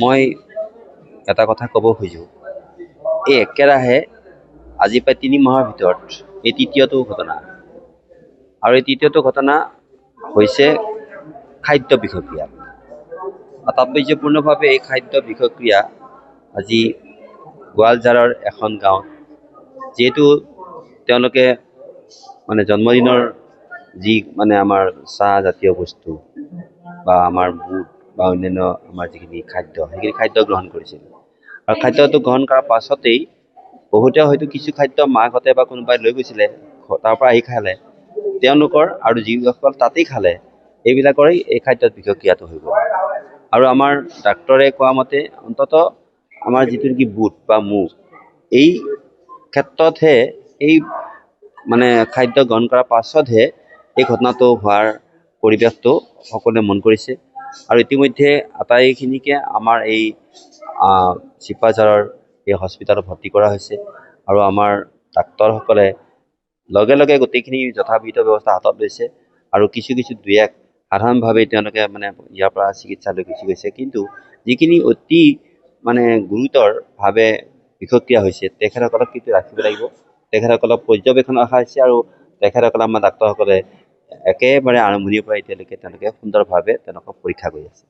মই এটা কথা ক'ব খোজোঁ। এই একেৰাহে আজি প্ৰায় তিনি মাহৰ ভিতৰত এই তৃতীয়টো ঘটনা। আৰু এই তৃতীয়টো ঘটনা হৈছে খাদ্য বিষক্ৰিয়া। তাৎপৰ্যপূৰ্ণভাৱে এই খাদ্য বিষক্ৰিয়া আজি গোৱালজাৰৰ এখন গাঁৱত, যিহেতু তেওঁলোকে মানে জন্মদিনৰ যি মানে আমাৰ চাহ জাতীয় বস্তু বা আমাৰ বুট বা অন্যান্য আমাৰ যিখিনি খাদ্য, সেইখিনি খাদ্য গ্ৰহণ কৰিছিল। আৰু খাদ্যটো গ্ৰহণ কৰাৰ পাছতেই বহুতে হয়তো কিছু খাদ্য মাকহঁতে বা কোনোবাই লৈ গৈছিলে, তাৰ আহি খালে। তেওঁলোকৰ আৰু যিসকল তাতেই খালে। এইবিলাকৰেই এই খাদ্যত বিষক্ৰিয়াটো হৈ গ'ল। আৰু আমাৰ ডাক্তৰে কোৱা মতে, অন্ততঃ আমাৰ যিটো নেকি বুট বা মুগ, এই ক্ষেত্ৰতহে, এই মানে খাদ্য গ্ৰহণ কৰাৰ পাছতহে এই ঘটনাটো হোৱাৰ পৰিৱেশটো সকলোৱে মন কৰিছে। আৰু ইতিমধ্যে আটাইখিনিকে আমাৰ এই চিপাঝাৰৰ এই হস্পিটালত ভৰ্তি কৰা হৈছে। আৰু আমাৰ ডাক্তৰসকলে লগে লগে গোটেইখিনি যথাবিহিত ব্যৱস্থা হাতত লৈছে। আৰু কিছু কিছু দুই এক সাধাৰণভাৱে তেওঁলোকে মানে ইয়াৰ পৰা চিকিৎসালয় গুচি গৈছে। কিন্তু যিখিনি অতি মানে গুৰুতৰভাৱে বিষক্ৰিয়া হৈছে তেখেতসকলক কিন্তু ৰাখিব লাগিব। তেখেতসকলক পৰ্যবেক্ষণ ৰখা হৈছে আৰু তেখেতসকলে আমাৰ ডাক্তৰসকলে একেবাৰে আৰম্ভণিৰ পৰা এতিয়ালৈকে তেওঁলোকে সুন্দৰভাৱে তেওঁলোকক পৰীক্ষা কৰি আছে।